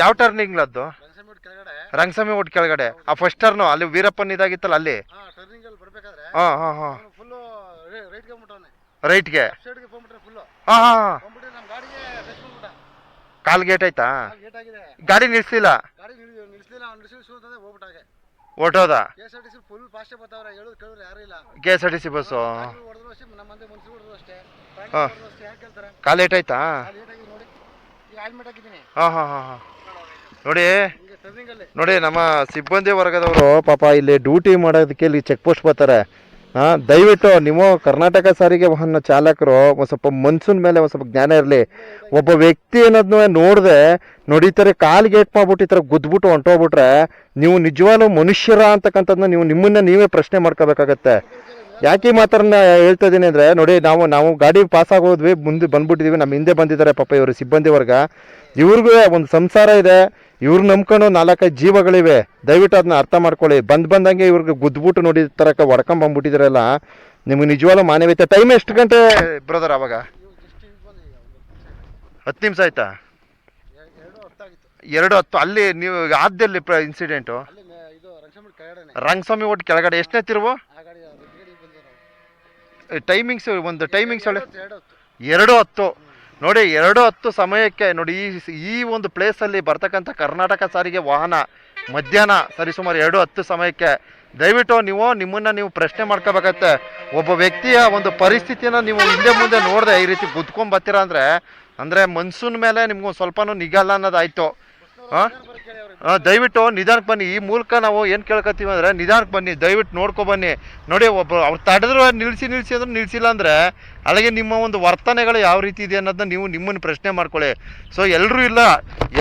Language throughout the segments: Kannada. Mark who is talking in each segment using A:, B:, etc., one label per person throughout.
A: ಯಾವ
B: ಟರ್ನಿಂಗ್ ಅದು
A: ರಂಗಸ್ವಾಮಿ ಓಟ್ ಕೆಳಗಡೆ. ಆ ಫಸ್ಟ್ ಟರ್ನು ಅಲ್ಲಿ ವೀರಪ್ಪನ್ ಇದಾಗಿತ್ತಲ್ಲ ಅಲ್ಲಿ?
B: ಹಾ
A: ಹಾಂ ಹಾಂ ರೈಟ್ಗೆ ಹಾಂ ಕಾಲ್ ಗೇಟ್ ಆಯ್ತಾ? ಗಾಡಿ ನಿಲ್ಸಿಲ್ಲ
B: ಹೋಗ್ಬಿಟ್ಟಾಗೆ K S R T C
A: bus call eight ಆಯ್ತಾ? ಹಾಂ ಹಾಂ ಹಾಂ. ನೋಡಿ. ನೋಡಿ ನಮ್ಮ ಸಿಬ್ಬಂದಿ ವರ್ಗದವರು ಪಾಪ ಇಲ್ಲಿ ಡ್ಯೂಟಿ ಮಾಡೋದಕ್ಕೆ ಇಲ್ಲಿ ಚೆಕ್ ಪೋಸ್ಟ್ ಬರ್ತಾರೆ. ಹಾಂ ದಯವಿಟ್ಟು ನೀವು ಕರ್ನಾಟಕ ಸಾರಿಗೆ ವಾಹನ ಚಾಲಕರು ಒಂದು ಸ್ವಲ್ಪ ಮನ್ಸಿನ ಮೇಲೆ ಒಂದು ಸ್ವಲ್ಪ ಜ್ಞಾನ ಇರಲಿ. ಒಬ್ಬ ವ್ಯಕ್ತಿ ಅನ್ನೋದನ್ನ ನೋಡಿದೆ ನೋಡಿತಾರೆ ಈ ಗೇಟ್ ಮಾಡ್ಬಿಟ್ಟು ಈ ಥರ ಗುದ್ಬಿಟ್ಟು ಹೊಂಟೋಗ್ಬಿಟ್ರೆ ನೀವು ನಿಜವಾಗ್ಲೂ ಮನುಷ್ಯರ ಅಂತಕ್ಕಂಥದ್ದನ್ನ ನೀವು ನಿಮ್ಮನ್ನ ನೀವೇ ಪ್ರಶ್ನೆ ಮಾಡ್ಕೋಬೇಕಾಗತ್ತೆ. ಯಾಕೆ ಮಾತ್ರ ಮಾತನ್ನ ಹೇಳ್ತಾ ಇದ್ದೀನಿ ಅಂದರೆ ನೋಡಿ ನಾವು ನಾವು ಗಾಡಿ ಪಾಸ್ ಆಗೋದ್ವಿ ಮುಂದೆ ಬಂದ್ಬಿಟ್ಟಿದ್ದೀವಿ ನಮ್ಮ ಹಿಂದೆ ಬಂದಿದ್ದಾರೆ ಪಾಪ ಇವರು ಸಿಬ್ಬಂದಿ ವರ್ಗ. ಇವ್ರಿಗೂ ಒಂದು ಸಂಸಾರ ಇದೆ. ಇವ್ರು ನಂಬ್ಕೊಂಡು ನಾಲ್ಕೈದು ಜೀವಗಳಿವೆ. ದಯವಿಟ್ಟು ಅದನ್ನ ಅರ್ಥ ಮಾಡ್ಕೊಳ್ಳಿ. ಬಂದ್ ಬಂದಂಗೆ ಇವ್ರಿಗೆ ಗುದ್ಬಿಟ್ಟು ನೋಡಿ ತರಕ ಹೊಡ್ಕೊಂಬಂದ್ಬಿಟ್ಟಿದ್ರಲ್ಲ ನಿಮ್ಗೆ ನಿಜವಾಗ್ಲೂ ಮಾನವೀಯತೆ. ಟೈಮ್ ಎಷ್ಟು ಗಂಟೆ ಬ್ರದರ್ ಅವಾಗ? ಹತ್ತು ನಿಮಿಷ ಆಯ್ತಾ?
B: ಎರಡು
A: ಹತ್ತು. ಅಲ್ಲಿ ನೀವು ಆದ್ಯಲ್ಲಿ ಇನ್ಸಿಡೆಂಟು ರಂಗಸ್ವಾಮಿ ಒಟ್ಟು ಕೆಳಗಡೆ. ಎಷ್ಟನೇ ತಿರುವು ಟೈಮಿಂಗ್ಸ್ ಒಂದು ಟೈಮಿಂಗ್ಸ್ ಹೇಳಿ
B: ಎರಡು ಹತ್ತು.
A: ನೋಡಿ, ಎರಡು ಹತ್ತು ಸಮಯಕ್ಕೆ ನೋಡಿ, ಈ ಈ ಒಂದು ಪ್ಲೇಸಲ್ಲಿ ಬರ್ತಕ್ಕಂಥ ಕರ್ನಾಟಕ ಸಾರಿಗೆ ವಾಹನ ಮಧ್ಯಾಹ್ನ ಸರಿಸುಮಾರು ಎರಡು ಹತ್ತು ಸಮಯಕ್ಕೆ, ದಯವಿಟ್ಟು ನೀವು, ನಿಮ್ಮನ್ನ ನೀವು ಪ್ರಶ್ನೆ ಮಾಡ್ಕೋಬೇಕತ್ತೆ ಒಬ್ಬ ವ್ಯಕ್ತಿಯ ಒಂದು ಪರಿಸ್ಥಿತಿನ ನೀವು ಹಿಂದೆ ಮುಂದೆ ನೋಡದೆ ಈ ರೀತಿ ಗುದ್ಕೊಂಡ್ ಬರ್ತೀರಾ ಅಂದ್ರೆ ಅಂದ್ರೆ ಮನ್ಸೂನ್ ಮೇಲೆ ನಿಮ್ಗೊಂದು ಸ್ವಲ್ಪನೂ ನಿಗಲ್ಲ ಅನ್ನೋದಾಯ್ತು. ಹಾಂ? ದಯವಿಟ್ಟು ನಿಧಾನಕ್ಕೆ ಬನ್ನಿ. ಈ ಮೂಲಕ ನಾವು ಏನು ಕೇಳ್ಕೊತೀವಿ ಅಂದರೆ ನಿಧಾನಕ್ಕೆ ಬನ್ನಿ. ದಯವಿಟ್ಟು ನೋಡ್ಕೊ ಬನ್ನಿ. ನೋಡಿ, ಒಬ್ಬ ಅವ್ರು ತಡೆದ್ರು ನಿಲ್ಲಿಸಿ ನಿಲ್ಲಿಸಿ ಅಂದ್ರೆ ನಿಲ್ಲಿಸಿಲ್ಲ ಅಂದರೆ ಅಲ್ಲಿಗೆ ನಿಮ್ಮ ಒಂದು ವರ್ತನೆಗಳು ಯಾವ ರೀತಿ ಇದೆ ಅನ್ನೋದನ್ನ ನೀವು ನಿಮ್ಮನ್ನು ಪ್ರಶ್ನೆ ಮಾಡ್ಕೊಳ್ಳಿ. ಸೊ ಎಲ್ಲರೂ ಇಲ್ಲ.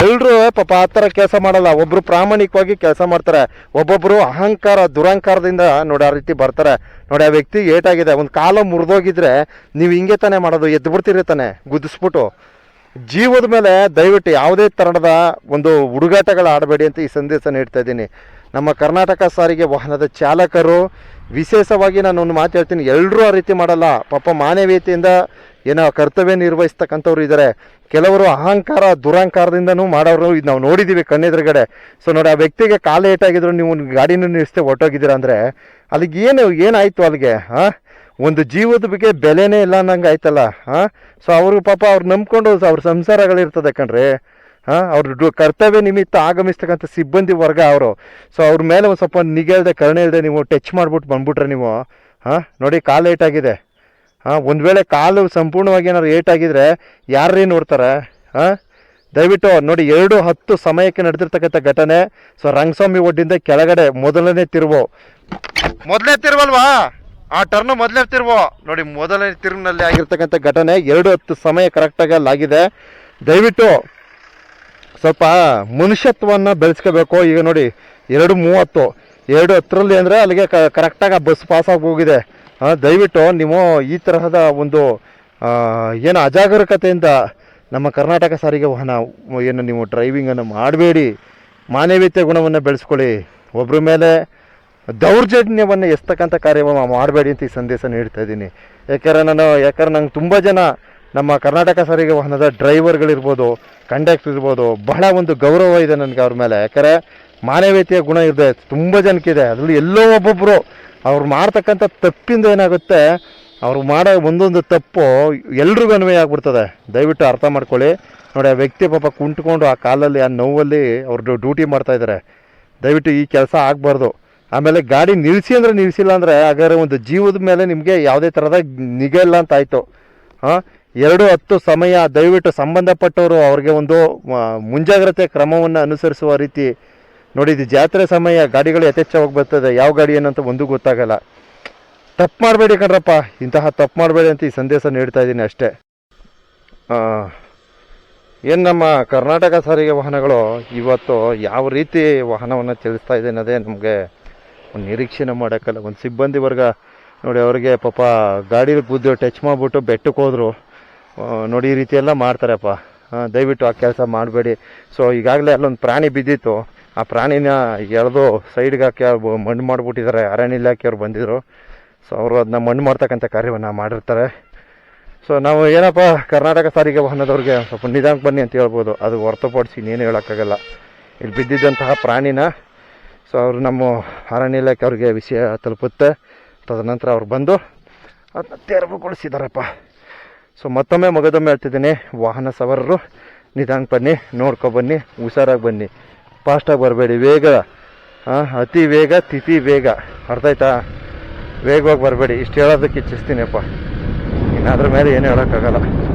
A: ಎಲ್ಲರೂ ಪಾಪ ಆ ಥರ ಕೆಲಸ ಮಾಡಲ್ಲ. ಒಬ್ಬರು ಪ್ರಾಮಾಣಿಕವಾಗಿ ಕೆಲಸ ಮಾಡ್ತಾರೆ. ಒಬ್ಬೊಬ್ಬರು ಅಹಂಕಾರ, ದುರಹಂಕಾರದಿಂದ ನೋಡಿ ಆ ರೀತಿ ಬರ್ತಾರೆ. ನೋಡಿ, ಆ ವ್ಯಕ್ತಿ ಏಟಾಗಿದೆ. ಒಂದು ಕಾಲ ಮುರಿದೋಗಿದ್ರೆ ನೀವು ಹಿಂಗೆ ತಾನೇ ಮಾಡೋದು? ಎದ್ದು ತಾನೆ? ಗುದ್ದಿಸ್ಬಿಟ್ಟು. ಜೀವದ ಮೇಲೆ ದಯವಿಟ್ಟು ಯಾವುದೇ ತರಹದ ಒಂದು ಹುಡುಗಾಟಗಳು ಆಡಬೇಡಿ ಅಂತ ಈ ಸಂದೇಶ ನೀಡ್ತಾ ಇದ್ದೀನಿ. ನಮ್ಮ ಕರ್ನಾಟಕ ಸಾರಿಗೆ ವಾಹನದ ಚಾಲಕರು, ವಿಶೇಷವಾಗಿ ನಾನು ಒಂದು ಮಾತು ಹೇಳ್ತೀನಿ ಎಲ್ಲರೂ ಆ ರೀತಿ ಮಾಡಲ್ಲ. ಪಾಪ ಮಾನವೀಯತೆಯಿಂದ ಏನೋ ಕರ್ತವ್ಯ ನಿರ್ವಹಿಸ್ತಕ್ಕಂಥವ್ರು ಇದ್ದಾರೆ. ಕೆಲವರು ಅಹಂಕಾರ, ದುರಹಂಕಾರದಿಂದನೂ ಮಾಡೋರು ಇದು ನಾವು ನೋಡಿದ್ದೀವಿ ಕಣ್ಣೆದುರುಗಡೆ. ಸೊ ನೋಡಿ, ಆ ವ್ಯಕ್ತಿಗೆ ಕಾಲು ಏಟಾಗಿದ್ರು, ನೀವು ಗಾಡಿನ ನಿಲ್ಲಿಸ್ತೆ ಹೊಟ್ಟೋಗಿದ್ದೀರಾ ಅಂದರೆ, ಅಲ್ಲಿಗೆ ಏನು, ಏನಾಯಿತು ಅಲ್ಲಿಗೆ ಹಾಂ ಒಂದು ಜೀವದ ಬಗ್ಗೆ ಬೆಲೆನೇ ಇಲ್ಲ ಅನ್ನಂಗೆ ಆಯ್ತಲ್ಲ, ಹಾಂ? ಸೊ ಅವರು ಪಾಪ ಅವ್ರು ನಂಬ್ಕೊಂಡು ಅವ್ರ ಸಂಸಾರಗಳಿರ್ತದೆ ಕಣ್ರಿ, ಹಾಂ? ಅವ್ರ ಕರ್ತವ್ಯ ನಿಮಿತ್ತ ಆಗಮಿಸ್ತಕ್ಕಂಥ ಸಿಬ್ಬಂದಿ ವರ್ಗ ಅವರು. ಸೊ ಅವ್ರ ಮೇಲೆ ಒಂದು ಸ್ವಲ್ಪ ನಿಗೆ ಇಲ್ಲದೆ ಕರುಣೆ ಇಲ್ಲದೆ ನೀವು ಟಚ್ ಮಾಡಿಬಿಟ್ಟು ಬಂದ್ಬಿಟ್ರೆ ನೀವು, ಹಾಂ? ನೋಡಿ, ಕಾಲು ಏಟಾಗಿದೆ, ಹಾಂ? ಒಂದು ವೇಳೆ ಕಾಲು ಸಂಪೂರ್ಣವಾಗಿ ಏನಾದ್ರು ಏಟಾಗಿದ್ರೆ ಯಾರೇ ನೋಡ್ತಾರೆ, ಹಾಂ? ದಯವಿಟ್ಟು ನೋಡಿ, ಎರಡು ಹತ್ತು ಸಮಯಕ್ಕೆ ನಡೆದಿರ್ತಕ್ಕಂಥ ಘಟನೆ, ಸೊ, ರಂಗಸ್ವಾಮಿ ಒಡ್ಡಿಂದ ಕೆಳಗಡೆ ಮೊದಲನೇ ತಿರುವು. ಮೊದಲೇ ತಿರುವಲ್ವಾ? ಆ ಟರ್ನ್ ಮೊದಲನೇ ತಿರುವು ನೋಡಿ, ಮೊದಲನೇ ತಿರುವಿನಲ್ಲಿ ಆಗಿರ್ತಕ್ಕಂಥ ಘಟನೆ ಎರಡು ಹತ್ತು ಸಮಯ ಕರೆಕ್ಟಾಗಿ ಅಲ್ಲಾಗಿದೆ. ದಯವಿಟ್ಟು ಸ್ವಲ್ಪ ಮನುಷ್ಯತ್ವವನ್ನು ಬೆಳೆಸ್ಕೋಬೇಕು. ಈಗ ನೋಡಿ, ಎರಡು ಮೂವತ್ತು. ಎರಡು ಹತ್ತರಲ್ಲಿ ಅಂದರೆ ಅಲ್ಲಿಗೆ ಕರೆಕ್ಟಾಗಿ ಆ ಬಸ್ ಪಾಸ್ ಆಗಿ ಹೋಗಿದೆ. ದಯವಿಟ್ಟು ನೀವು ಈ ತರಹದ ಒಂದು ಏನು ಅಜಾಗರೂಕತೆಯಿಂದ ನಮ್ಮ ಕರ್ನಾಟಕ ಸಾರಿಗೆ ವಾಹನ, ಏನು ನೀವು ಡ್ರೈವಿಂಗನ್ನು ಮಾಡಬೇಡಿ. ಮಾನವೀಯತೆ ಗುಣವನ್ನು ಬೆಳೆಸ್ಕೊಳ್ಳಿ. ಒಬ್ಬರ ಮೇಲೆ ದೌರ್ಜನ್ಯವನ್ನು ಎಸ್ತಕ್ಕಂಥ ಕಾರ್ಯವನ್ನು ಮಾಡಬೇಡಿ ಅಂತ ಈ ಸಂದೇಶ ನೀಡ್ತಾ ಇದ್ದೀನಿ. ಯಾಕಂದರೆ ನಾನು ಯಾಕಂದ್ರೆ ನಂಗೆ ತುಂಬ ಜನ ನಮ್ಮ ಕರ್ನಾಟಕ ಸಾರಿಗೆ ವಾಹನದ ಡ್ರೈವರ್ಗಳಿರ್ಬೋದು, ಕಂಡಕ್ಟರ್ ಇರ್ಬೋದು, ಬಹಳ ಒಂದು ಗೌರವ ಇದೆ ನನಗೆ ಅವ್ರ ಮೇಲೆ. ಯಾಕಂದರೆ ಮಾನವೀಯತೆಯ ಗುಣ ಇದೆ ತುಂಬ ಜನಕ್ಕಿದೆ. ಅದರಲ್ಲಿ ಎಲ್ಲೋ ಒಬ್ಬೊಬ್ಬರು ಅವ್ರು ಮಾಡ್ತಕ್ಕಂಥ ತಪ್ಪಿಂದ ಏನಾಗುತ್ತೆ, ಅವ್ರು ಮಾಡೋ ಒಂದೊಂದು ತಪ್ಪು ಎಲ್ರಿಗೂ ಅನ್ವಯ ಆಗ್ಬಿಡ್ತದೆ. ದಯವಿಟ್ಟು ಅರ್ಥ ಮಾಡ್ಕೊಳ್ಳಿ. ನೋಡಿ, ಆ ವ್ಯಕ್ತಿ ಪಾಪ ಕುಂಟ್ಕೊಂಡು ಆ ಕಾಲಲ್ಲಿ, ಆ ನೋವಲ್ಲಿ ಅವ್ರ ಡ್ಯೂಟಿ ಮಾಡ್ತಾಯಿದ್ದಾರೆ ದಯವಿಟ್ಟು ಈ ಕೆಲಸ ಆಗಬಾರ್ದು. ಆಮೇಲೆ ಗಾಡಿ ನಿಲ್ಲಿಸಿ ಅಂದರೆ ನಿಲ್ಲಿಸಿಲ್ಲ ಅಂದರೆ ಹಾಗಾದ್ರೆ ಒಂದು ಜೀವದ ಮೇಲೆ ನಿಮಗೆ ಯಾವುದೇ ಥರದ ನಿಗಲ್ಲ ಇಲ್ಲ ಅಂತ ಆಯಿತು. ಹಾಂ? ಎರಡು ಹತ್ತು ಸಮಯ ದಯವಿಟ್ಟು ಸಂಬಂಧಪಟ್ಟವರು ಅವ್ರಿಗೆ ಒಂದು ಮುಂಜಾಗ್ರತೆ ಕ್ರಮವನ್ನು ಅನುಸರಿಸುವ ರೀತಿ ನೋಡಿ, ಇದು ಜಾತ್ರೆ ಸಮಯ, ಗಾಡಿಗಳು ಯಥೇಚ್ಛವಾಗಿ ಬರ್ತದೆ, ಯಾವ ಗಾಡಿ ಏನಂತ ಒಂದು ಗೊತ್ತಾಗಲ್ಲ. ತಪ್ಪು ಮಾಡಬೇಡಿ ಕಣ್ರಪ್ಪ, ಇಂತಹ ತಪ್ಪು ಮಾಡಬೇಡಿ ಅಂತ ಈ ಸಂದೇಶ ನೀಡ್ತಾ ಇದ್ದೀನಿ ಅಷ್ಟೇ. ಏನು ನಮ್ಮ ಕರ್ನಾಟಕ ಸಾರಿಗೆ ವಾಹನಗಳು ಇವತ್ತು ಯಾವ ರೀತಿ ವಾಹನವನ್ನು ಚಲಿಸ್ತಾ ಇದೆ ಅನ್ನೋದೇ ನಮಗೆ ಒಂದು ನಿರೀಕ್ಷೆನೇ ಮಾಡೋಕ್ಕಲ್ಲ, ಒಂದು ಸಿಬ್ಬಂದಿ ವರ್ಗ. ನೋಡಿ, ಅವ್ರಿಗೆ ಪಾಪ ಗಾಡೀಲಿ ಗುದ್ದು ಟಚ್ ಮಾಡಿಬಿಟ್ಟು ಬೆಟ್ಟಕ್ಕೆ ಹೋದರು. ನೋಡಿ, ಈ ರೀತಿ ಎಲ್ಲ ಮಾಡ್ತಾರಪ್ಪ. ದಯವಿಟ್ಟು ಆ ಕೆಲಸ ಮಾಡಬೇಡಿ. ಸೊ ಈಗಾಗಲೇ ಅಲ್ಲೊಂದು ಪ್ರಾಣಿ ಬಿದ್ದಿತ್ತು. ಆ ಪ್ರಾಣಿನ ಎಳೆದು ಸೈಡ್ಗೆ ಹಾಕಿ ಮಣ್ಣು ಮಾಡಿಬಿಟ್ಟಿದ್ದಾರೆ. ಅರಣ್ಯ ಇಲಾಖೆಯವ್ರು ಬಂದಿದ್ರು. ಸೊ ಅವರು ಅದನ್ನ ಮಣ್ಣು ಮಾಡ್ತಕ್ಕಂಥ ಕಾರ್ಯವನ್ನು ಮಾಡಿರ್ತಾರೆ. ಸೊ ನಾವು ಏನಪ್ಪ, ಕರ್ನಾಟಕ ಸಾರಿಗೆ ವಾಹನದವ್ರಿಗೆ ಸ್ವಲ್ಪ ನಿಧಾನಕ್ಕೆ ಬನ್ನಿ ಅಂತ ಹೇಳ್ಬೋದು. ಅದು ಹೊರತುಪಡಿಸಿ ಇನ್ನೇನು ಹೇಳೋಕ್ಕಾಗಲ್ಲ. ಇಲ್ಲಿ ಬಿದ್ದಿದ್ದಂತಹ ಪ್ರಾಣಿನ ಸೊ ಅವರು ನಮ್ಮ ಅರಣ್ಯ ಇಲಾಖೆ ಅವ್ರಿಗೆ ವಿಷಯ ತಲುಪುತ್ತೆ. ತದನಂತರ ಅವ್ರು ಬಂದು ಅದನ್ನ ತೆರವುಗೊಳಿಸಿದಾರಪ್ಪ. ಸೊ ಮತ್ತೊಮ್ಮೆ ಮಗದೊಮ್ಮೆ ಹೇಳ್ತಿದ್ದೀನಿ, ವಾಹನ ಸವಾರರು, ನಿಧಾನಕ್ಕೆ ಬನ್ನಿ, ನೋಡ್ಕೊ ಬನ್ನಿ, ಹುಷಾರಾಗಿ ಬನ್ನಿ. ಫಾಸ್ಟಾಗಿ ಬರಬೇಡಿ, ವೇಗ. ಅತಿ ವೇಗ, ತಿಥಿ ವೇಗ. ಅರ್ಥ ಆಯ್ತಾ? ವೇಗವಾಗಿ ಬರಬೇಡಿ. ಇಷ್ಟು ಹೇಳೋದಕ್ಕೆ ಇಚ್ಛಿಸ್ತೀನಪ್ಪ. ಇನ್ನು ಅದ್ರ ಮೇಲೆ ಏನು ಹೇಳೋಕ್ಕಾಗಲ್ಲ.